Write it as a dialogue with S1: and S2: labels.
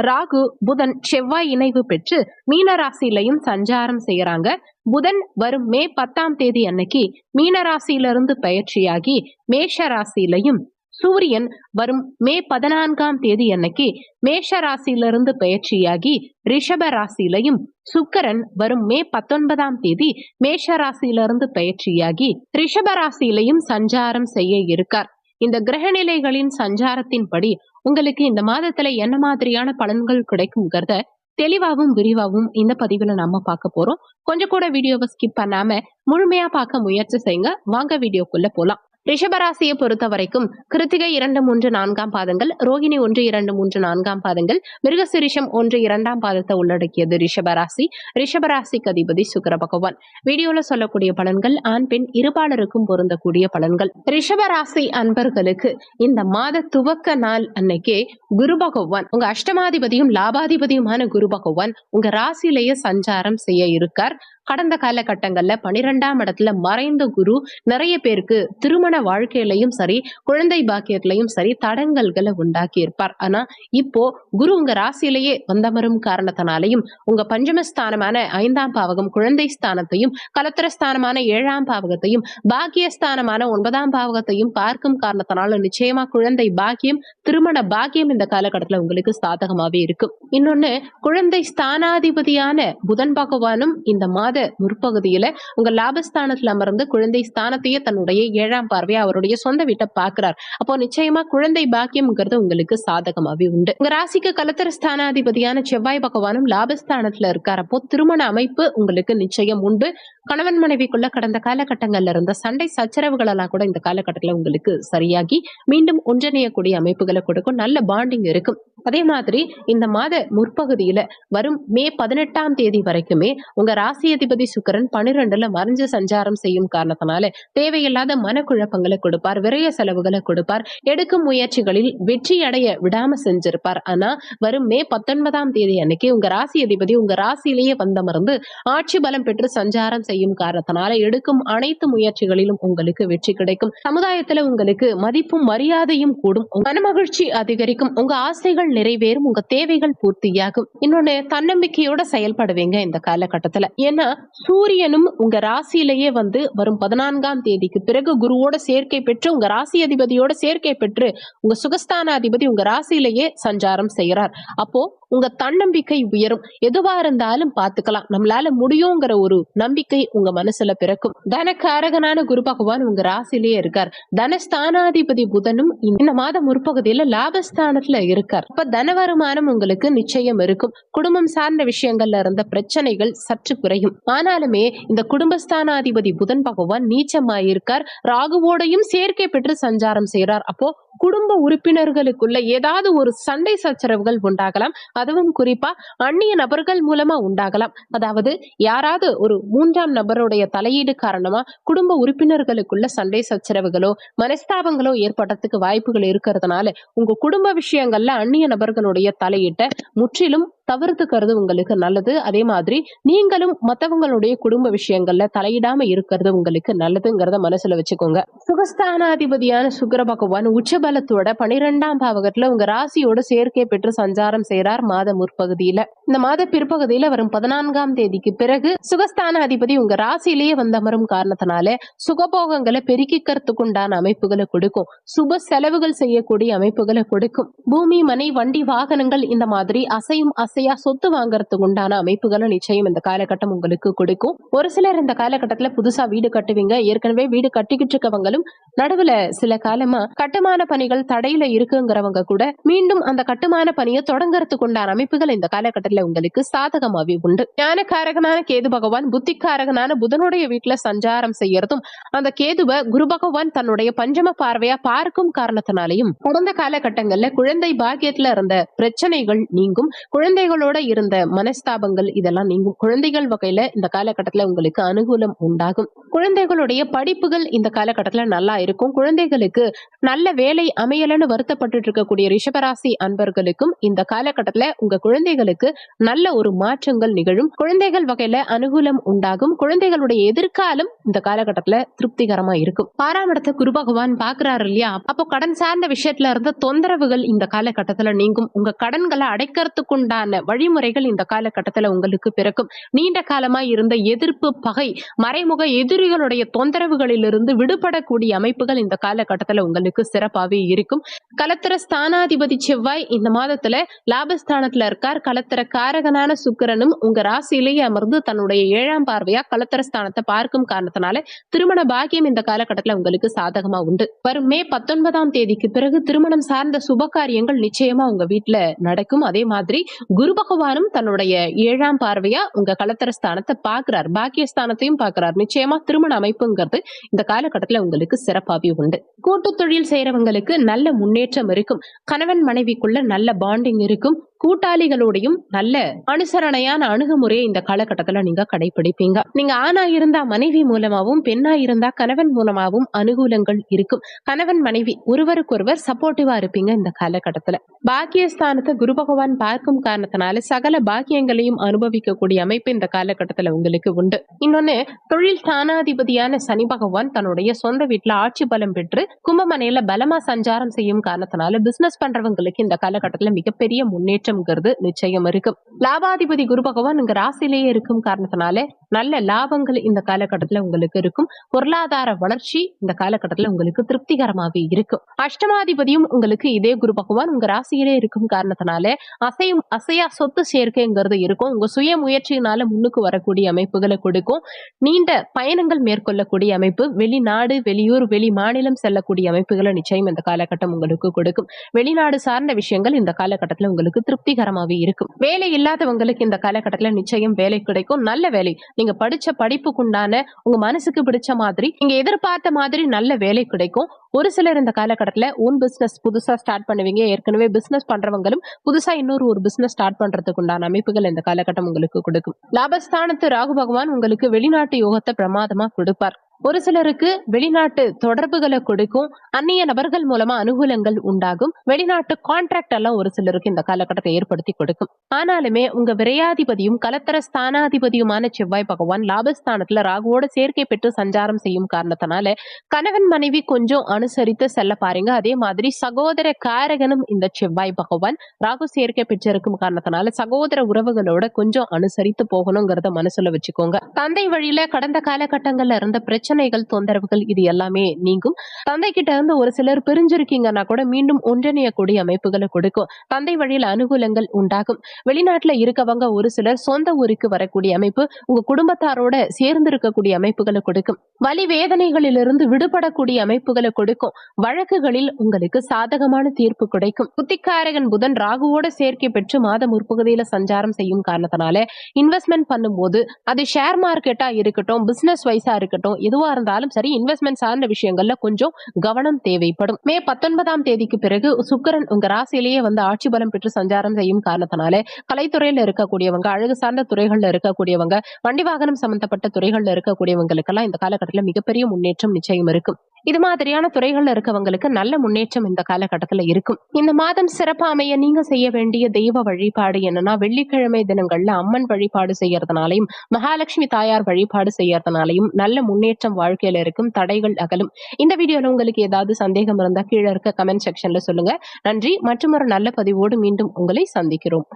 S1: ராகு புதன் செவ்வாய் இணைவு பெற்று மீனராசிலையும் சஞ்சாரம் செய்யறாங்க புதன் வரும் மே பத்தாம் தேதி அன்னைக்கு மீனராசியிலிருந்து பயிற்சியாகி மேஷ ராசியிலையும் சூரியன் வரும் மே பதினான்காம் தேதி அன்னைக்கு மேஷ ராசியிலிருந்து பயிற்சியாகி ரிஷப ராசியிலையும் சுக்கரன் வரும் மே பத்தொன்பதாம் தேதி மேஷ ராசியிலிருந்து பயிற்சியாகி ரிஷப ராசியிலையும் சஞ்சாரம் செய்ய இருக்கார். இந்த கிரகநிலைகளின் சஞ்சாரத்தின்படி உங்களுக்கு இந்த மாதத்துல என்ன மாதிரியான பலன்கள் கிடைக்குங்கிறத தெளிவாகவும் விரிவாகவும் இந்த பதிவுல நம்ம பார்க்க போறோம். கொஞ்சம் கூட வீடியோவை ஸ்கிப் பண்ணாம முழுமையா பார்க்க முயற்சி செய்யுங்க. வாங்க வீடியோக்குள்ள போலாம். ரிஷபராசியை பொறுத்த வரைக்கும் கிருத்திகை இரண்டு மூன்று நான்காம் பாதங்கள் ரோகிணி ஒன்று இரண்டு மூன்று நான்காம் பாதங்கள் மிருகசிரிஷம் ஒன்று இரண்டாம் பாதத்தை உள்ளடக்கியது ரிஷபராசி. ரிஷபராசிக்கு அதிபதி சுக்கர பகவான். வீடியோல சொல்லக்கூடிய பலன்கள் ஆண் பெண் இருபாலருக்கும் பொருந்தக்கூடிய பலன்கள். ரிஷபராசி அன்பர்களுக்கு இந்த மாத துவக்க நாள் அன்னைக்கே குரு பகவான் உங்க அஷ்டமாதிபதியும் லாபாதிபதியுமான குரு பகவான் உங்க ராசியிலேயே சஞ்சாரம் செய்ய இருக்கார். கடந்த காலகட்டங்கள்ல பனிரெண்டாம் இடத்துல மறைந்த குரு நிறைய பேருக்கு திருமண வாழ்க்கையிலையும் சரி குழந்தை பாக்கியத்திலையும் சரி தடங்கல்களை உண்டாக்கி இருப்பார் ஆனா இப்போ குரு உங்க ராசியிலேயே வந்தமரும் காரணத்தினாலையும் உங்க பஞ்சமஸ்தானமான ஐந்தாம் பாவகம் குழந்தை ஸ்தானத்தையும் கலத்திரஸ்தானமான ஏழாம் பாவகத்தையும் பாக்கியஸ்தானமான ஒன்பதாம் பாவகத்தையும் பார்க்கும் காரணத்தினால நிச்சயமா குழந்தை பாக்கியம் திருமண பாக்கியம் இந்த காலகட்டத்துல உங்களுக்கு சாதகமாவே இருக்கும். இன்னொன்னு குழந்தை ஸ்தானாதிபதியான புதன் பகவானும் இந்த மாத முற்பகுதியில உங்க லாபஸ்தானத்துல அமர்ந்து குழந்தை ஸ்தானத்தையே தன்னுடைய ஏழாம் பார்வையை அவருடைய சொந்த வீட்டை பாக்குறார் அப்போ நிச்சயமா குழந்தை பாக்கியம்ங்கிறது உங்களுக்கு சாதகமாவே உண்டு. உங்க ராசிக்கு கலத்தர ஸ்தானாதிபதியான செவ்வாய் பகவானும் லாபஸ்தானத்துல இருக்கார். அப்போ திருமண அமைப்பு உங்களுக்கு நிச்சயம் உண்டு. கணவன் மனைவிக்குள்ள கடந்த காலகட்டங்கள்ல இருந்த சண்டை சச்சரவுகளெல்லாம் கூட இந்த காலகட்டத்துல உங்களுக்கு சரியாகி மீண்டும் ஒன்றிணையக்கூடிய அமைப்புகளை கொடுக்கும் நல்ல பாண்டிங் இருக்கும். அதே மாதிரி இந்த மாத முற்பகுதியில வரும் மே பதினெட்டாம் தேதி வரைக்குமே உங்க ராசி அதிபதி சுக்கரன் பனிரெண்டுல மறைஞ்சு சஞ்சாரம் செய்யும் காரணத்தினால தேவையில்லாத மனக்குழப்பங்களை கொடுப்பார் விரைய செலவுகளை கொடுப்பார் எடுக்கும் முயற்சிகளில் வெற்றி அடைய விடாம செஞ்சிருப்பார். ஆனா வரும் மே பத்தொன்பதாம் தேதி அன்னைக்கு உங்க ராசி அதிபதி உங்க ராசியிலேயே வந்த மருந்து ஆட்சி பலம் பெற்று சஞ்சாரம் செய்யும் காரணத்தினால எடுக்கும் அனைத்து முயற்சிகளிலும் உங்களுக்கு வெற்றி கிடைக்கும். சமுதாயத்துல உங்களுக்கு மதிப்பும் மரியாதையும் கூடும். மனமகிழ்ச்சி அதிகரிக்கும். உங்க ஆசைகள் நிறைவேறும். உங்க தேவைகள் பூர்த்தியாகும். இன்னொன்னு தன்னம்பிக்கையோட செயல்படுவீங்க இந்த காலகட்டத்துல. ஏன்னா சூரியனும் உங்க ராசியிலேயே வந்து வரும் பதினான்காம் தேதிக்கு பிறகு குருவோட சேர்க்கை பெற்று உங்க ராசி அதிபதியோட சேர்க்கை பெற்று உங்க சுகஸ்தான அதிபதி உங்க ராசியிலேயே சஞ்சாரம் செய்கிறார். அப்போ உங்க தன்னம்பிக்கை உயரும். எதுவா இருந்தாலும் பாத்துக்கலாம் நம்மளால முடியுங்கிற ஒரு நம்பிக்கை உங்க மனசுல பிறக்கும். தனக்காரகனான குரு பகவான் உங்க ராசிலேயே இருக்கார். தனஸ்தானாதிபதி புதனும் இந்த மாதம் முற்பகுதியில லாபஸ்தானத்துல இருக்கார். அப்ப தன வருமானம் உங்களுக்கு நிச்சயம் இருக்கும். குடும்பம் சார்ந்த விஷயங்கள்ல இருந்த பிரச்சனைகள் சற்று குறையும். ஆனாலுமே இந்த குடும்பஸ்தானாதிபதி புதன் பகவான் நீச்சமாயிருக்கார். ராகுவோடையும் சேர்க்கை பெற்று சஞ்சாரம் செய்கிறார் அப்போ குடும்ப உறுப்பினர்களுக்குள்ள ஏதாவது ஒரு சண்டை சச்சரவுகள் உண்டாகலாம். அதுவும் குறிப்பா அந்நிய நபர்கள் மூலமா உண்டாகலாம். அதாவது யாராவது ஒரு மூன்றாம் நபருடைய தலையீடு காரணமா குடும்ப உறுப்பினர்களுக்குள்ள சண்டை சச்சரவுகளோ மனஸ்தாபங்களோ ஏற்படுறதுக்கு வாய்ப்புகள் இருக்கிறதுனால உங்க குடும்ப விஷயங்கள்ல அந்நிய நபர்களுடைய தலையீட்டை முற்றிலும் தவிர்த்துக்கிறது உங்களுக்கு நல்லது. அதே மாதிரி நீங்களும் மத்தவங்களுடைய குடும்ப விஷயங்கள்ல தலையிடாம இருக்கிறது உங்களுக்கு நல்லதுங்கிறத மனசுல வச்சுக்கோங்க. சுகஸ்தானாதிபதியான சுக்கர பகவான் உச்சபலத்தோட பனிரெண்டாம் பாவகத்துல உங்க ராசியோட சேர்க்கை பெற்று சஞ்சாரம் செய்யறார் மாத முற்பகுதியில. இந்த மாத பிற்பகுதியில வரும் பதினான்காம் தேதிக்கு பிறகு சுகஸ்தான அதிபதி உங்க ராசியிலேயே வந்தமரும் காரணத்தினால சுகபோகங்களை பெருக்கிக்கிறதுக்கு உண்டான அமைப்புகளை கொடுக்கும். சுப செலவுகள் செய்யக்கூடிய அமைப்புகளை கொடுக்கும். பூமி மனை வண்டி வாகனங்கள் இந்த மாதிரி அசையும் அசை அசையா சொத்து வாங்குறதுக்கு உண்டான அமைப்புகளை நிச்சயம் இந்த காலகட்டம் உங்களுக்கு கொடுக்கும். ஒரு சிலர் இந்த காலகட்டத்துல புதுசா வீடு கட்டுவீங்க. ஏற்கனவே வீடு கட்டிக்கிட்டு இருக்கவங்களும் நடுவுல சில காலமா கட்டுமான பணிகள் தடையில இருக்குங்கிறவங்க கூட மீண்டும் அந்த கட்டுமான பணியை தொடங்குறதுக்கு உண்டான அமைப்புகள் இந்த காலகட்டத்துல உங்களுக்கு சாதகமாவே உண்டு. ஞானக்காரகனான கேது பகவான் புத்திக்காரகனான புதனுடைய வீட்டுல சஞ்சாரம் செய்யறதும் அந்த கேதுவை குரு பகவான் தன்னுடைய பஞ்சம பார்வையா பார்க்கும் காரணத்தினாலையும் கடந்த காலகட்டங்கள்ல குழந்தை பாக்கியத்துல இருந்த பிரச்சனைகள் நீங்கும். குழந்தை குழந்தைகளோட இருந்த மனஸ்தாபங்கள் இதெல்லாம் நீங்கும். குழந்தைகள் வகையில இந்த காலகட்டத்துல உங்களுக்கு அனுகூலம் உண்டாகும். குழந்தைகளுடைய படிப்புகள் இந்த காலகட்டத்துல நல்லா இருக்கும். குழந்தைகளுக்கு நல்ல வேலை அமையலன்னு வருத்தப்பட்டு இருக்கக்கூடிய ரிஷபராசி அன்பர்களுக்கும் இந்த காலகட்டத்துல உங்க குழந்தைகளுக்கு நல்ல ஒரு மாற்றங்கள் நிகழும். குழந்தைகள் வகையில அனுகூலம் உண்டாகும். குழந்தைகளுடைய எதிர்காலம் இந்த காலகட்டத்துல திருப்திகரமா இருக்கும். ஆறாம் இடத்தை குரு பகவான் பாக்குறாரு இல்லையா? அப்போ கடன் சார்ந்த விஷயத்துல இருந்த தொந்தரவுகள் இந்த காலகட்டத்துல நீங்கும். உங்க கடன்களை அடைக்கிறதுக்குண்டான வழிமுறைகள் இந்த காலகட்டத்துல உங்களுக்கு பிறக்கும். நீண்ட காலமா இருந்த எதிர்ப்பு பகை மறைமுக எதிர் எதிரிகளுடைய தொந்தரவுகளிலிருந்து விடுபடக்கூடிய அமைப்புகள் இந்த காலகட்டத்தில் உங்களுக்கு சிறப்பாகவே இருக்கும். கலத்திர ஸ்தானாதிபதி செவ்வாய் இந்த மாதத்துல லாபஸ்தானத்துல இருக்கார். கலத்திர காரகனான சுக்கரனும் உங்க ராசியிலேயே அமர்ந்து தன்னுடைய ஏழாம் பார்வையா கலத்திர ஸ்தானத்தை பார்க்கும் காரணத்தினால திருமண பாக்கியம் இந்த காலகட்டத்தில் உங்களுக்கு சாதகமா உண்டு. வரும் மே பத்தொன்பதாம் தேதிக்கு பிறகு திருமணம் சார்ந்த சுப காரியங்கள் நிச்சயமா உங்க வீட்டுல நடக்கும். அதே மாதிரி குரு பகவானும் தன்னுடைய ஏழாம் பார்வையா உங்க கலத்திர ஸ்தானத்தை பாக்குறார் பாக்கியஸ்தானத்தையும் பாக்குறார் நிச்சயமா திருமண அமைப்புங்கிறது இந்த காலகட்டத்தில் உங்களுக்கு சிறப்பாகவே உண்டு. கூட்டு தொழில் செய்யறவங்களுக்கு நல்ல முன்னேற்றம் இருக்கும். கணவன் மனைவிக்குள்ள நல்ல பாண்டிங் இருக்கும். கூட்டாளிகளோடையும் நல்ல அனுசரணையான அணுகுமுறையை இந்த காலகட்டத்துல நீங்க கடைபிடிப்பீங்க. நீங்க ஆணா இருந்தா மனைவி மூலமாவும் பெண்ணா இருந்தா கணவன் மூலமாவும் அனுகூலங்கள் இருக்கும். கணவன் மனைவி ஒருவருக்கொருவர் சப்போர்ட்டிவா இருப்பீங்க இந்த காலகட்டத்துல. பாக்கியஸ்தானத்தை குரு பகவான் பார்க்கும் காரணத்தினால சகல பாக்கியங்களையும் அனுபவிக்கக்கூடிய அமைப்பு இந்த காலகட்டத்துல உங்களுக்கு உண்டு. இன்னொன்னு தொழில் ஸ்தானாதிபதியான சனி பகவான் தன்னுடைய சொந்த வீட்டுல ஆட்சி பலம் பெற்று கும்பமனையில பலமா சஞ்சாரம் செய்யும் காரணத்தினால பிசினஸ் பண்றவங்களுக்கு இந்த காலகட்டத்துல மிகப்பெரிய முன்னேற்றம் முன்னேற்றம்ங்கிறது நிச்சயம் இருக்கும். லாபாதிபதி குரு பகவான் இங்க ராசிலேயே இருக்கும் காரணத்தினால நல்ல லாபங்கள் இந்த காலகட்டத்துல உங்களுக்கு இருக்கும். பொருளாதார வளர்ச்சி இந்த காலகட்டத்துல உங்களுக்கு திருப்திகரமாவே இருக்கும். அஷ்டமாதிபதியும் உங்களுக்கு இதே குரு பகவான் உங்க ராசியிலே இருக்கும் காரணத்தினால அசையும் அசையா சொத்து சேர்க்கைங்கிறது இருக்கும். உங்க சுய முயற்சியினால முன்னுக்கு வரக்கூடிய அமைப்புகளை கொடுக்கும். நீண்ட பயணங்கள் மேற்கொள்ளக்கூடிய அமைப்பு வெளிநாடு வெளியூர் வெளி மாநிலம் செல்லக்கூடிய அமைப்புகளை நிச்சயம் இந்த காலகட்டம் உங்களுக்கு கொடுக்கும். வெளிநாடு சார்ந்த விஷயங்கள் இந்த காலகட்டத்துல உங்களுக்கு திருப்தி திருப்திகரமாவே இருக்கும். வேலை இல்லாதவங்களுக்கு இந்த காலகட்டத்துல நிச்சயம் வேலை கிடைக்கும். நல்ல வேலை. நீங்க படிச்ச படிப்புக்குண்டான உங்க மனசுக்கு பிடிச்ச மாதிரி நீங்க எதிர்பார்த்த மாதிரி நல்ல வேலை கிடைக்கும். ஒரு சிலர் இந்த காலகட்டத்துல ஓன் பிசினஸ் புதுசா ஸ்டார்ட் பண்ணுவீங்க. ஏற்கனவே பிஸ்னஸ் பண்றவங்களும் புதுசா இன்னொரு ஒரு பிஸ்னஸ் ஸ்டார்ட் பண்றதுக்கு உண்டான அமைப்புகள் இந்த காலகட்டம் உங்களுக்கு கொடுக்கும். லாபஸ்தானத்து ராகு பகவான் உங்களுக்கு வெளிநாட்டு யோகத்தை பிரமாதமா கொடுப்பார். ஒரு சிலருக்கு வெளிநாட்டு தொடர்புகளை கொடுக்கும் அந்நிய நபர்கள் மூலமா அனுகூலங்கள் உண்டாகும். வெளிநாட்டு கான்ட்ராக்ட் எல்லாம் ஒரு சிலருக்கு இந்த காலகட்டத்தை ஏற்படுத்தி கொடுக்கும். ஆனாலுமே உங்க விரையாதிபதியும் கலத்தர ஸ்தானாதிபதியுமான செவ்வாய் பகவான் லாபஸ்தானத்துல ராகுவோட சேர்க்கை பெற்று சஞ்சாரம் செய்யும் காரணத்தினால கணவன் மனைவி கொஞ்சம் அனுசரித்து செல்ல பாருங்க. அதே மாதிரி சகோதர காரகனும் இந்த செவ்வாய் பகவான் ராகு சேர்க்கை பெற்றிருக்கும் காரணத்தினால சகோதர உறவுகளோட கொஞ்சம் அனுசரித்து போகணுங்கிறத மனசுல வச்சுக்கோங்க. தந்தை வழியில கடந்த காலகட்டங்கள்ல இருந்த பிரச்சனை பிரச்சனைகள் தொந்தரவுகள் இது எல்லாமே நீங்கும். தந்தை கிட்ட இருந்து ஒரு சிலர் பிரிஞ்சிருக்கீங்கன்னா கூட மீண்டும் ஒன்றிணையக்கூடிய அமைப்புகளை கொடுக்கும். தந்தை வழியில் அனுகூலங்கள் உண்டாகும். வெளிநாட்டுல இருக்கவங்க ஒரு சிலர் சொந்த ஊருக்கு வரக்கூடிய அமைப்பு உங்க குடும்பத்தாரோட சேர்ந்து இருக்கக்கூடிய அமைப்புகளை கொடுக்கும். வலி வேதனைகளிலிருந்து விடுபடக்கூடிய அமைப்புகளை கொடுக்கும். வழக்குகளில் உங்களுக்கு சாதகமான தீர்ப்பு கிடைக்கும். புத்திக்காரகன் புதன் ராகுவோட சேர்க்கை பெற்று மாத முற்பகுதியில சஞ்சாரம் செய்யும் காரணத்தினால இன்வெஸ்ட்மெண்ட் பண்ணும்போது அது ஷேர் மார்க்கெட்டா இருக்கட்டும் பிசினஸ் வைஸா இருக்கட்டும் எதுவா இருந்தாலும் சரி இன்வெஸ்ட்மெண்ட் சார்ந்த விஷயங்கள்ல கொஞ்சம் கவனம் தேவைப்படும். மே பத்தொன்பதாம் தேதிக்கு பிறகு சுக்கரன் உங்க ராசியிலேயே வந்து ஆட்சி பலம் பெற்று சஞ்சாரம் செய்யும் காரணத்தினால கலைத்துறையில இருக்கக்கூடியவங்க அழகு சார்ந்த துறைகள்ல இருக்கக்கூடியவங்க வண்டி வாகனம் சம்பந்தப்பட்ட துறைகள்ல இருக்கக்கூடியவங்களுக்கெல்லாம் இந்த காலகட்டத்தில் மிகப்பெரிய முன்னேற்றம் நிச்சயம் இருக்கும். இது மாதிரியான துறைகள்ல இருக்கவங்களுக்கு நல்ல முன்னேற்றம் இந்த காலகட்டத்துல இருக்கும். இந்த மாதம் சிறப்பா அமைய நீங்க செய்ய வேண்டிய தெய்வ வழிபாடு என்னன்னா வெள்ளிக்கிழமை தினங்கள்ல அம்மன் வழிபாடு செய்யறதுனாலையும் மகாலட்சுமி தாயார் வழிபாடு செய்யறதுனாலையும் நல்ல முன்னேற்றம் வாழ்க்கையில இருக்கும் தடைகள் அகலும். இந்த வீடியோல உங்களுக்கு ஏதாவது சந்தேகம் இருந்தா கீழே இருக்க கமெண்ட் செக்ஷன்ல சொல்லுங்க. நன்றி. மற்றும் ஒரு நல்ல பதிவோடு மீண்டும் உங்களை சந்திக்கிறோம்.